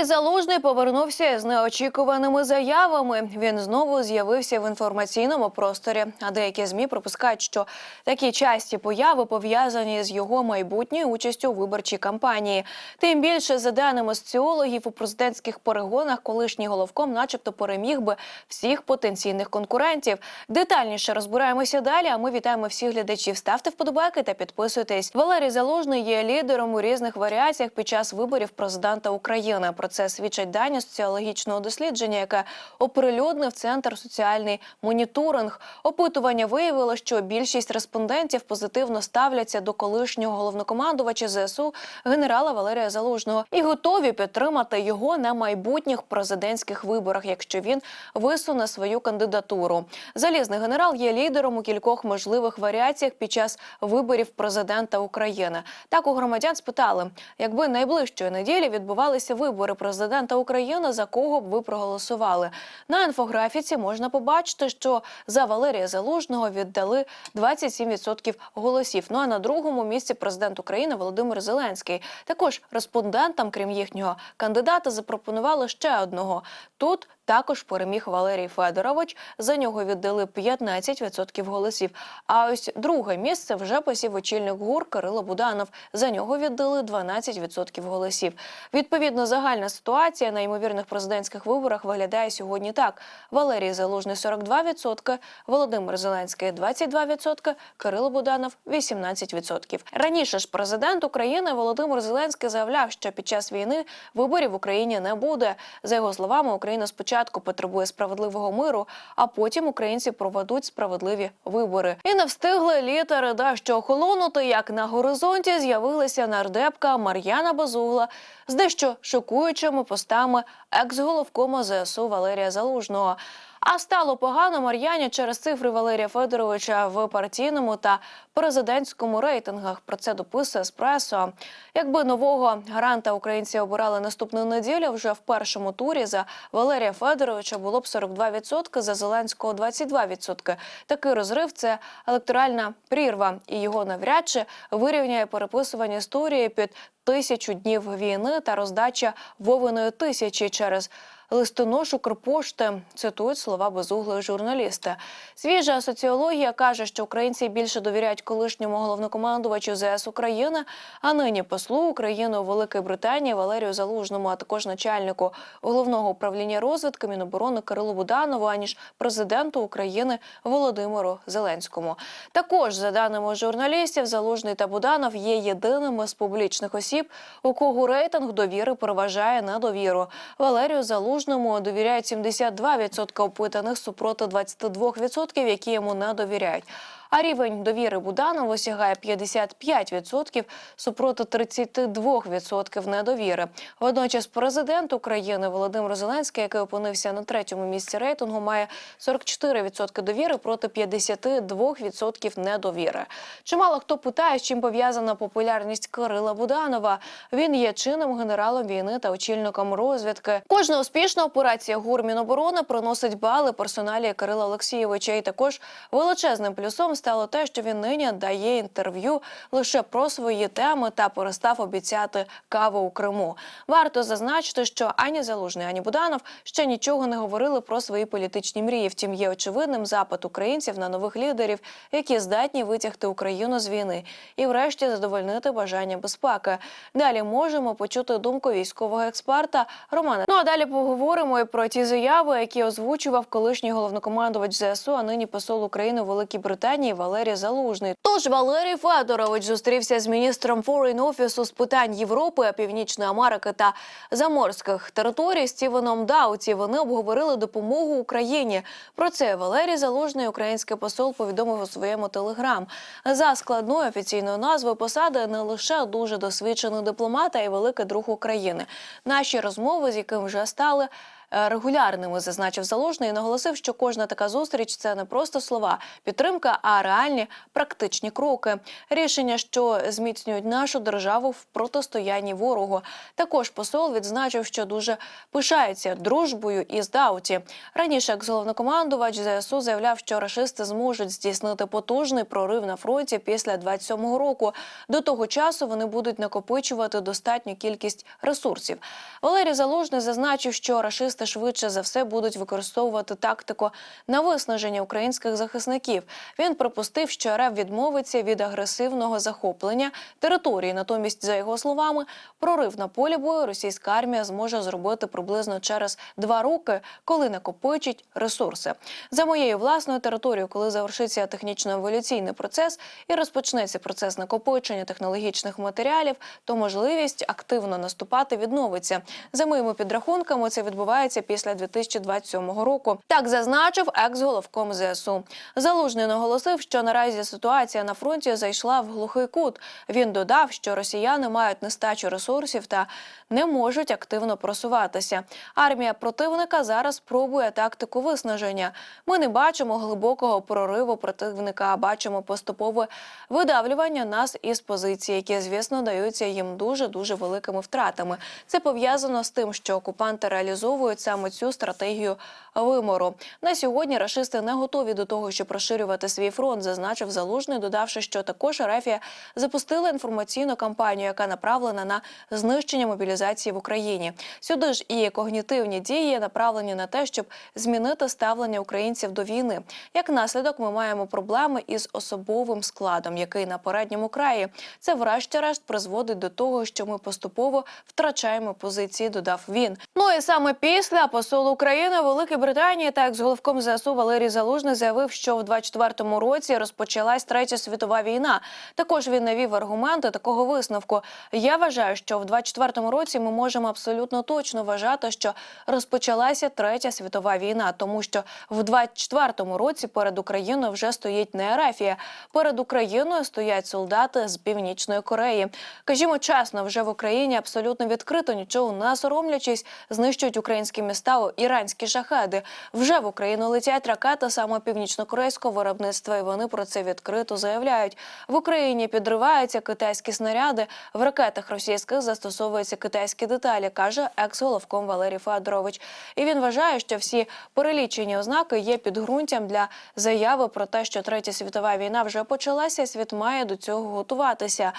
Валерій Залужний повернувся з неочікуваними заявами. Він знову з'явився в інформаційному просторі. А деякі змі припускають, що такі часті появи пов'язані з його майбутньою участю у виборчій кампанії. Тим більше, за даними соціологів, у президентських перегонах колишній головком, начебто, переміг би всіх потенційних конкурентів. Детальніше розбираємося далі. А ми вітаємо всіх глядачів. Ставте вподобайки та підписуйтесь. Валерій Залужний є лідером у різних варіаціях під час виборів президента України. Це свідчать дані соціологічного дослідження, яке оприлюднив центр соціальний моніторинг. Опитування виявило, що більшість респондентів позитивно ставляться до колишнього головнокомандувача ЗСУ генерала Валерія Залужного і готові підтримати його на майбутніх президентських виборах, якщо він висуне свою кандидатуру. Залізний генерал є лідером у кількох можливих варіаціях під час виборів президента України. Так у громадян спитали, якби найближчої неділі відбувалися вибори президента України, за кого б ви проголосували? На інфографіці можна побачити, що за Валерія Залужного віддали 27% голосів. Ну а на другому місці президент України Володимир Зеленський. Також респондентам, крім їхнього кандидата, запропонували ще одного. Тут також переміг Валерій Федорович. За нього віддали 15% голосів. А ось друге місце вже посів очільник ГУР Кирило Буданов. За нього віддали 12% голосів. Відповідно, загальна ситуація на ймовірних президентських виборах виглядає сьогодні так: Валерій Залужний 42%, Володимир Зеленський 22%, Кирило Буданов 18%. Раніше ж президент України Володимир Зеленський заявляв, що під час війни виборів в Україні не буде. За його словами, Україна спочатку потребує справедливого миру, а потім українці проведуть справедливі вибори. І не встигли літери дещо охолонути, як на горизонті з'явилася нардепка Мар'яна Базугла з дещо шокуючими постами екс-головкома ЗСУ Валерія Залужного. А стало погано Мар'яні через цифри Валерія Федоровича в партійному та президентському рейтингах. Про це дописує Еспресо. Якби нового гаранта українці обирали наступну неділю, вже в першому турі за Валерія Федоровича було б 42%, за Зеленського 22%. Такий розрив це електоральна прірва, і його навряд чи вирівняє переписування історії під тисячу днів війни та роздача Вовиної тисячі через листоношу Укрпошти, цитують слова безуглої журналісти. Свіжа соціологія каже, що українці більше довіряють колишньому головнокомандувачу ЗС України, а нині послу України у Великій Британії Валерію Залужному, а також начальнику головного управління розвідки Міноборони Кирилу Буданову, аніж президенту України Володимиру Зеленському. Також за даними журналістів, Залужний та Буданов є єдиними з публічних осіб, у кого рейтинг довіри переважає недовіру. Валерію Залужному довіряють 72% опитаних супроти 22%, які йому не довіряють. А рівень довіри Буданову сягає 55% супроти 32% недовіри. Водночас президент України Володимир Зеленський, який опинився на третьому місці рейтингу, має 44% довіри проти 52% недовіри. Чимало хто питає, з чим пов'язана популярність Кирила Буданова. Він є чинним генералом війни та очільником розвідки. Кожна успішна операція ГУР Міноборони приносить бали персоналі Кирила Олексійовича. І також величезним плюсом стало те, що він нині дає інтерв'ю лише про свої теми та перестав обіцяти каву у Криму. Варто зазначити, що ані Залужний, ані Буданов ще нічого не говорили про свої політичні мрії. Втім, є очевидним запит українців на нових лідерів, які здатні витягти Україну з війни і, врешті, задовольнити бажання безпеки. Далі можемо почути думку військового експерта Романа. Ну а далі поговоримо і про ті заяви, які озвучував колишній головнокомандувач ЗСУ, а нині посол України у Великій Британії Валерій Залужний. Тож Валерій Федорович зустрівся з міністром Foreign Office з питань Європи, Північної Америки та заморських територій Стівеном Дауці. Вони обговорили допомогу Україні. Про це Валерій Залужний, український посол, повідомив у своєму телеграм. За складною офіційною назвою посади не лише дуже досвідчений дипломат, а й великий друг України. Наші розмови, з яким вже стали регулярними, зазначив залужний і наголосив, що кожна така зустріч це не просто слова підтримка, а реальні практичні кроки. Рішення, що зміцнюють нашу державу в протистоянні ворогу. Також посол відзначив, що дуже пишається дружбою із Дауті. Раніше екс-головнокомандувач ЗСУ заявляв, що рашисти зможуть здійснити потужний прорив на фронті після 27-го року. До того часу вони будуть накопичувати достатню кількість ресурсів. Валерій Залужний зазначив, що рашисти швидше за все будуть використовувати тактику на виснаження українських захисників. Він припустив, що РФ відмовиться від агресивного захоплення території. Натомість, за його словами, прорив на полі бою російська армія зможе зробити приблизно через два роки, коли накопичить ресурси. За моєю власною територією, коли завершиться технічно-еволюційний процес і розпочнеться процес накопичення технологічних матеріалів, то можливість активно наступати відновиться. За моїми підрахунками, це відбувається після 2027 року. Так зазначив екс-головком ЗСУ. Залужний наголосив, що наразі ситуація на фронті зайшла в глухий кут. Він додав, що росіяни мають нестачу ресурсів та не можуть активно просуватися. Армія противника зараз пробує тактику виснаження. Ми не бачимо глибокого прориву противника, а бачимо поступове видавлювання нас із позицій, які, звісно, даються їм дуже дуже великими втратами. Це пов'язано з тим, що окупанти реалізовують саме цю стратегію вимору. На сьогодні рашисти не готові до того, щоб розширювати свій фронт, зазначив залужний, додавши, що також Арафія запустила інформаційну кампанію, яка направлена на знищення мобілізації в Україні. Сюди ж і когнітивні дії направлені на те, щоб змінити ставлення українців до війни. Як наслідок, ми маємо проблеми із особовим складом, який на передньому краї це, врешті-решт, призводить до того, що ми поступово втрачаємо позиції. Додав він. Ну і саме після посол України Великої Британії та екс-головком ЗСУ Валерій Залужний заявив, що в 24-му році розпочалась третя світова війна. Також він навів аргументи такого висновку. Я вважаю, що в 24-му році ми можемо абсолютно точно вважати, що розпочалася третя світова війна, тому що в 24-му році перед Україною вже стоїть не Арафія. Перед Україною стоять солдати з північної Кореї. Кажімо чесно, вже в Україні абсолютно відкрито нічого не соромлячись, знищують українські міста іранські шахеди. Вже в Україну летять ракети саме північно-корейського виробництва, і вони про це відкрито заявляють. В Україні підриваються китайські снаряди. В ракетах російських застосовуються китайські деталі, каже екс-головком Валерій Федорович. І він вважає, що всі перелічені ознаки є підґрунтям для заяви про те, що третя світова війна вже почалася. і Світ має до цього готуватися.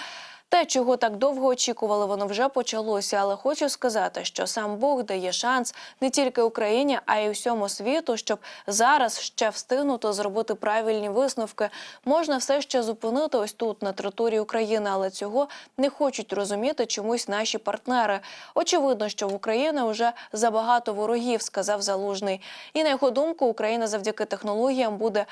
Те, чого так довго очікували, воно вже почалося. Але хочу сказати, що сам Бог дає шанс не тільки Україні, а й усьому світу, щоб зараз ще встигнути зробити правильні висновки. Можна все ще зупинити ось тут, на території України, але цього не хочуть розуміти чомусь наші партнери. Очевидно, що в Україні вже забагато ворогів, сказав Залужний. І на його думку, Україна завдяки технологіям буде.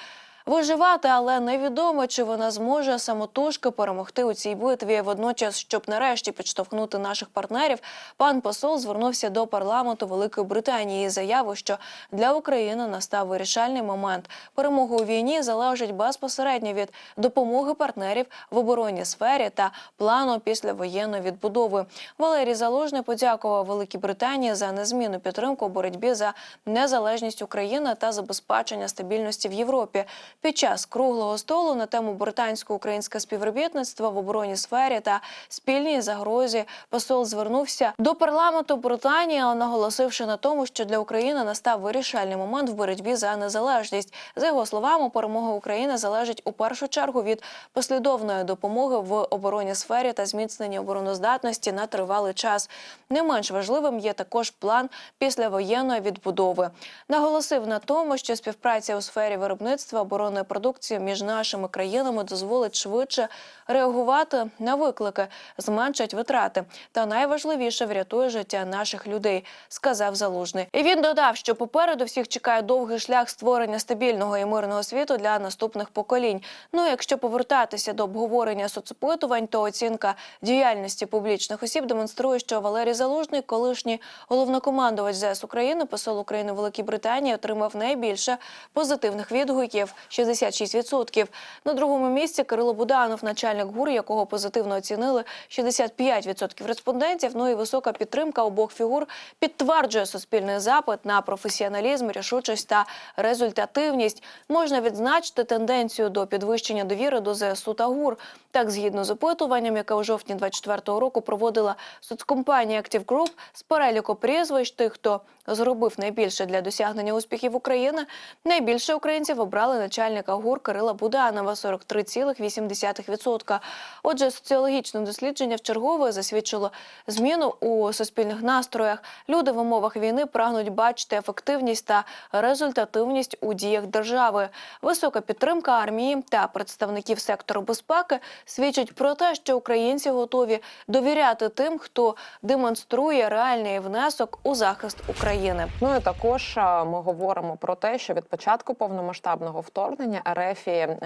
Виживати, але невідомо, чи вона зможе самотужки перемогти у цій битві. Водночас, щоб нарешті підштовхнути наших партнерів, пан посол звернувся до парламенту Великої Британії із заявою, що для України настав вирішальний момент. Перемога у війні залежить безпосередньо від допомоги партнерів в оборонній сфері та плану післявоєнної відбудови. Валерій Залужний подякував Великій Британії за незмінну підтримку у боротьбі за незалежність України та забезпечення стабільності в Європі. Під час круглого столу на тему британсько-українське співробітництво в оборонній сфері та спільній загрозі посол звернувся до парламенту Британії, наголосивши на тому, що для України настав вирішальний момент в боротьбі за незалежність. За його словами, перемога України залежить у першу чергу від послідовної допомоги в оборонній сфері та зміцнення обороноздатності на тривалий час. Не менш важливим є також план післявоєнної відбудови. Наголосив на тому, що співпраця у сфері виробництва оборонної продукції між нашими країнами дозволить швидше реагувати на виклики, зменшить витрати та найважливіше врятує життя наших людей, сказав залужний. І він додав, що попереду всіх чекає довгий шлях створення стабільного і мирного світу для наступних поколінь. Ну, якщо повертатися до обговорення соцопитувань, то оцінка діяльності публічних осіб демонструє, що Валерій Залужний, колишній головнокомандувач ЗС України, посол України Великій Британії, отримав найбільше позитивних відгуків 66%. На другому місці Кирило Буданов, начальник ГУР, якого позитивно оцінили 65% респондентів. Ну і висока підтримка обох фігур підтверджує суспільний запит на професіоналізм, рішучість та результативність. Можна відзначити тенденцію до підвищення довіри до ЗСУ та ГУР. Так, згідно з опитуванням, яке у жовтні 24-го року проводила соцкомпанія Active Group, з переліку прізвищ тих, хто зробив найбільше для досягнення успіхів України, найбільше українців обрали начальника ГУР Кирила Буданова 43,8%. Отже, соціологічне дослідження вчергове засвідчило зміну у суспільних настроях. Люди в умовах війни прагнуть бачити ефективність та результативність у діях держави. Висока підтримка армії та представників сектору безпеки свідчить про те, що українці готові довіряти тим, хто демонструє реальний внесок у захист України. Ну і також е, ми говоримо про те, що від початку повномасштабного вторгнення РФі е,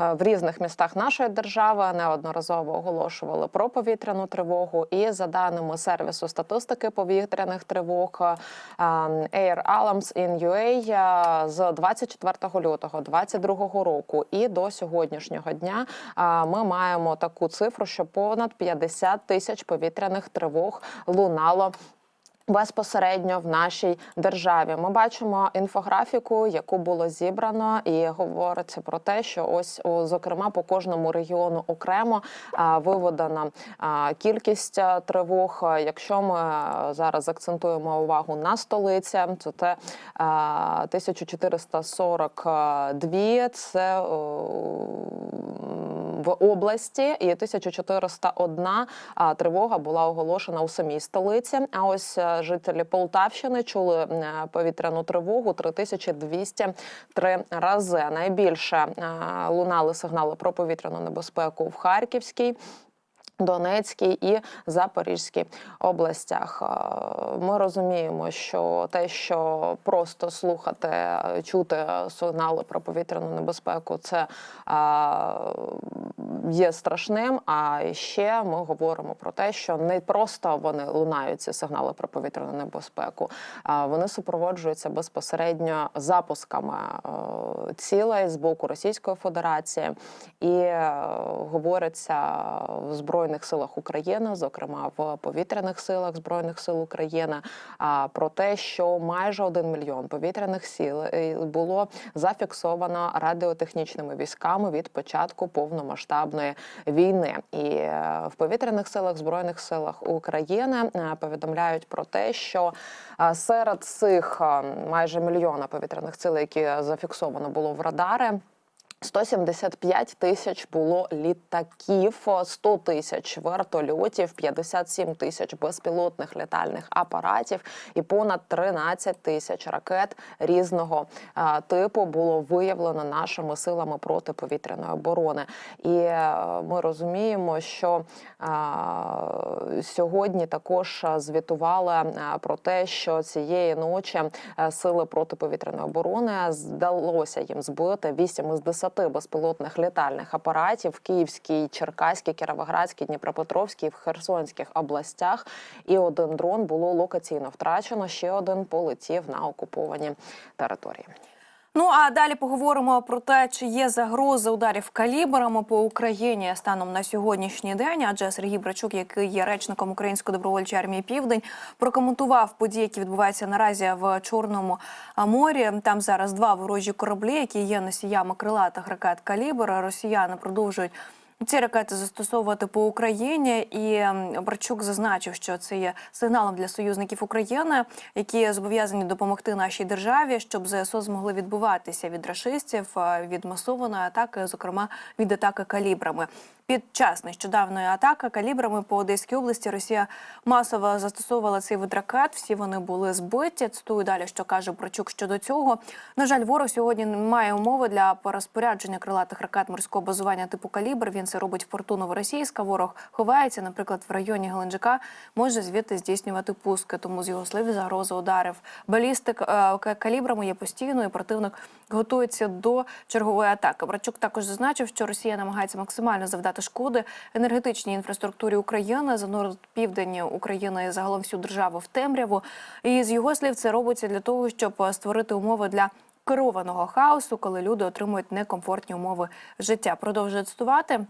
е, в різних містах нашої держави неодноразово оголошували про повітряну тривогу. І за даними сервісу статистики повітряних тривог е, Air Alarms in UA з 24 лютого 2022 року і до сьогоднішнього дня ми маємо таку цифру, що понад 50 тисяч повітряних тривог лунало Безпосередньо в нашій державі ми бачимо інфографіку, яку було зібрано, і говориться про те, що ось зокрема по кожному регіону окремо виведена кількість тривог. Якщо ми зараз акцентуємо увагу на столиці, то це а, 1442, Це о, в області, і 1401 а, тривога була оголошена у самій столиці. А ось е, жителі Полтавщини чули повітряну тривогу 3203 рази. Найбільше лунали сигнали про повітряну небезпеку в Харківській. Донецькій і Запорізькій областях Е, ми розуміємо, що те, що просто слухати, е, чути сигнали про повітряну небезпеку, це е, є страшним. А ще ми говоримо про те, що не просто вони лунають ці сигнали про повітряну небезпеку, вони супроводжуються безпосередньо запусками цілей з боку Російської Федерації і говориться в збройних силах України, зокрема в повітряних силах збройних сил України, про те, що майже один мільйон повітряних сил е, було зафіксовано радіотехнічними військами від початку повномасштабної війни. І е, в повітряних силах збройних силах України е, повідомляють про те, що серед цих майже мільйона повітряних сил, які зафіксовано було в радари. 175 тисяч було літаків, 100 тисяч вертольотів, 57 тисяч безпілотних літальних апаратів і понад 13 тисяч ракет різного е, типу було виявлено нашими силами протиповітряної оборони. І е, ми розуміємо, що е, сьогодні також звітували про те, що цієї ночі сили протиповітряної оборони здалося їм збити 8 із 10 безпілотних літальних апаратів в Київській, Черкаській, Кіровоградській, Дніпропетровській, в Херсонських областях. І один дрон було локаційно втрачено. Ще один полетів на окуповані території. Ну а далі поговоримо про те, чи є загрози ударів калібрами по Україні станом на сьогоднішній день. Адже Сергій Брачук, який є речником Української добровольчої армії Південь, прокоментував події, які відбуваються наразі в Чорному морі. Там зараз два ворожі кораблі, які є носіями крилатих ракет калібр. Росіяни продовжують. Ці ракети застосовувати по Україні, і Барчук зазначив, що це є сигналом для союзників України, які зобов'язані допомогти нашій державі, щоб ЗСО змогли відбуватися від рашистів, від масованої атаки, зокрема від атаки калібрами. Під час нещодавної атаки калібрами по Одеській області Росія масово застосовувала цей вид ракет. Всі вони були збиті. Цитую далі, що каже Брачук щодо цього. На жаль, ворог сьогодні не має умови для розпорядження крилатих ракет морського базування типу калібр. Він це робить форту новоросійська. Ворог ховається, наприклад, в районі Геленджика може звідти здійснювати пуски. Тому з його слів загроза ударів балістик е, калібрами є постійною. і Противник готується до чергової атаки. Брачук також зазначив, що Росія намагається максимально завдати шкоди енергетичній інфраструктурі України, занурити південь України і загалом всю державу в темряву. І з його слів це робиться для того, щоб створити умови для керованого хаосу, коли люди отримують некомфортні умови життя. Продовжує цитувати.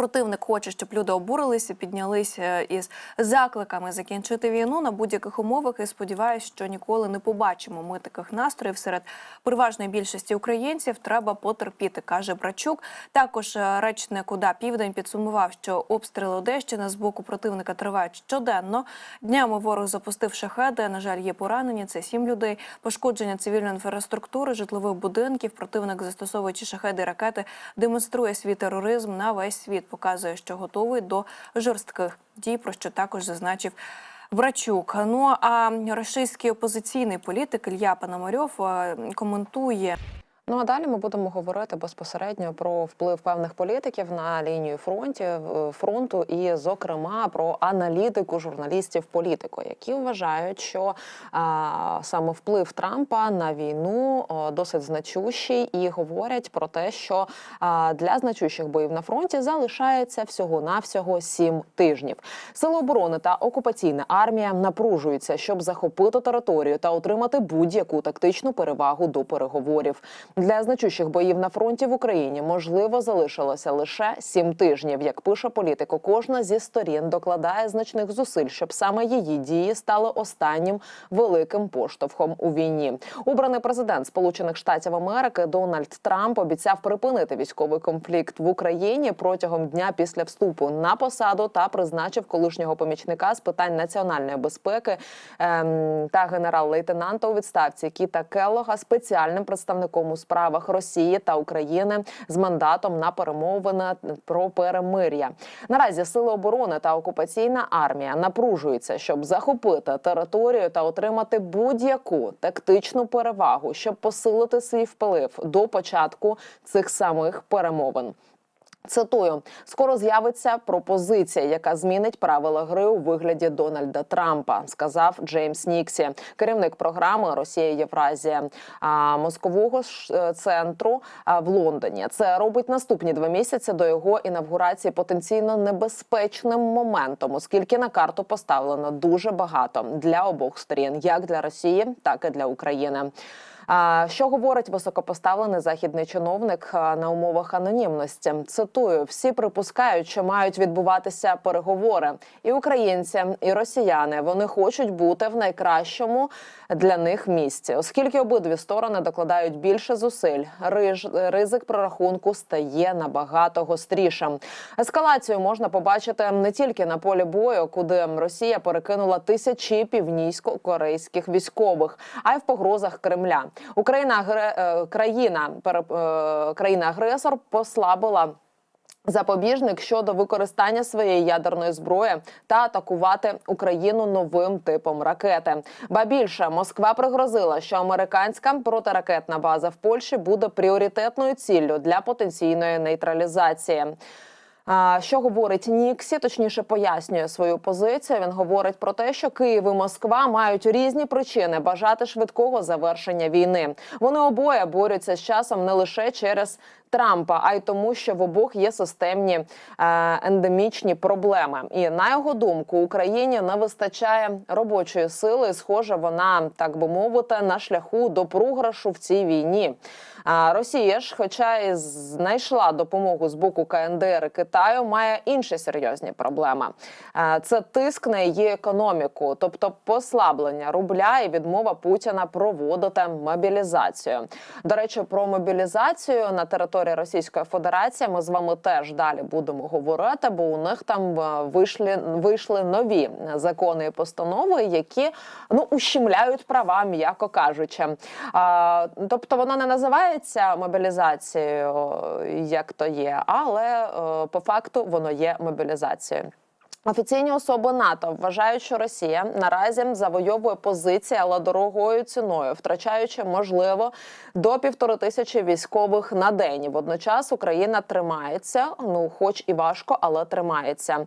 Противник хоче, щоб люди обурилися, піднялися із закликами закінчити війну на будь-яких умовах. І сподіваюся, що ніколи не побачимо ми таких настроїв серед переважної більшості українців. Треба потерпіти, каже Брачук. Також е, речник УДА Південь підсумував, що обстріли Одещини з боку противника тривають щоденно. Днями ворог запустив шахеди. На жаль, є поранені. Це сім людей. Пошкодження цивільної інфраструктури, житлових будинків. Противник, застосовуючи шахеди ракети, демонструє свій тероризм на весь світ. Показує, що готовий до жорстких дій, про що також зазначив. Врачук. Ну а російський опозиційний політик Ілья Пономарьов е, коментує Ну а далі ми будемо говорити безпосередньо про вплив певних політиків на лінію фронті е, фронту, і, зокрема, про аналітику журналістів політику, які вважають, що а, саме вплив Трампа на війну досить значущий, і говорять про те, що а, для значущих боїв на фронті залишається всього навсього сім тижнів. Сили оборони та окупаційна армія напружуються, щоб захопити територію та отримати будь-яку тактичну перевагу до переговорів. Для значущих боїв на фронті в Україні можливо залишилося лише сім тижнів. Як пише політико, кожна зі сторін докладає значних зусиль, щоб саме її дії стали останнім великим поштовхом у війні. Обраний президент Сполучених Штатів Америки Дональд Трамп обіцяв припинити військовий конфлікт в Україні протягом дня після вступу на посаду та призначив колишнього помічника з питань національної безпеки ем, та генерал-лейтенанта у відставці Кіта Келлога спеціальним представником у справах Росії та України з мандатом на перемовини про перемир'я. Наразі сили оборони та окупаційна армія напружуються, щоб захопити територію та отримати будь-яку тактичну перевагу, щоб посилити свій вплив до початку цих самих перемовин. Цитую, скоро з'явиться пропозиція, яка змінить правила гри у вигляді Дональда Трампа, сказав Джеймс Ніксі, керівник програми Росія Євразія а, мозкового е, центру в Лондоні. Це робить наступні два місяці до його інавгурації потенційно небезпечним моментом, оскільки на карту поставлено дуже багато для обох сторін, як для Росії, так і для України. Що говорить високопоставлений західний чиновник на умовах анонімності? Цитую: всі припускають, що мають відбуватися переговори, і українці, і росіяни вони хочуть бути в найкращому для них місці, оскільки обидві сторони докладають більше зусиль. Риж ризик прорахунку стає набагато гострішим. Ескалацію можна побачити не тільки на полі бою, куди Росія перекинула тисячі північно-корейських військових, а й в погрозах Кремля. Україна е, країна е, країна-агресор послабила. Запобіжник щодо використання своєї ядерної зброї та атакувати Україну новим типом ракети. Ба більше Москва пригрозила, що американська протиракетна база в Польщі буде пріоритетною ціллю для потенційної нейтралізації. Що говорить Ніксі, точніше пояснює свою позицію. Він говорить про те, що Київ і Москва мають різні причини бажати швидкого завершення війни. Вони обоє борються з часом не лише через Трампа, а й тому, що в обох є системні е, ендемічні проблеми. І на його думку, Україні не вистачає робочої сили. Схоже, вона так би мовити на шляху до програшу в цій війні. А Росія ж, хоча і знайшла допомогу з боку КНДР і Китаю, має інші серйозні проблеми. Е, Це тиск на її економіку, тобто послаблення рубля і відмова Путіна проводити мобілізацію. До речі, про мобілізацію на території Російської Федерації ми з вами теж далі будемо говорити, бо у них там е, вийшли вийшли нові закони і постанови, які ну ущемляють права, м'яко кажучи. А, тобто вона не називається мобілізацією, як то є, але е, по факту воно є мобілізацією. Офіційні особи НАТО вважають, що Росія наразі завойовує позиції, але дорогою ціною, втрачаючи можливо до півтори тисячі військових на день. Водночас Україна тримається, ну хоч і важко, але тримається.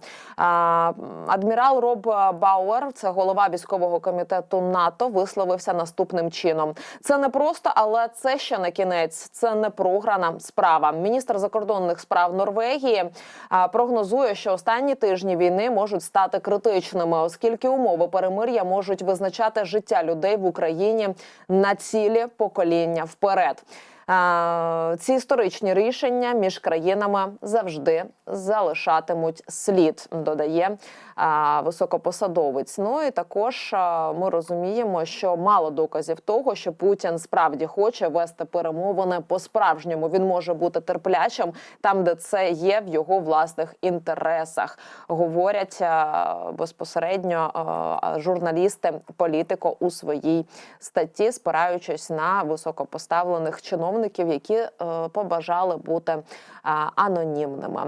Адмірал Роб Бауер, це голова військового комітету НАТО, висловився наступним чином: це не просто, але це ще не кінець. Це не програна справа. Міністр закордонних справ Норвегії прогнозує, що останні тижні війни війни можуть стати критичними, оскільки умови перемир'я можуть визначати життя людей в Україні на цілі покоління вперед. Ці історичні рішення між країнами завжди залишатимуть слід, додає високопосадовець. Ну і також ми розуміємо, що мало доказів того, що Путін справді хоче вести перемовини по справжньому. Він може бути терплячим там, де це є в його власних інтересах. Говорять безпосередньо журналісти політико у своїй статті, спираючись на високопоставлених чиновників, які е, побажали бути е, анонімними.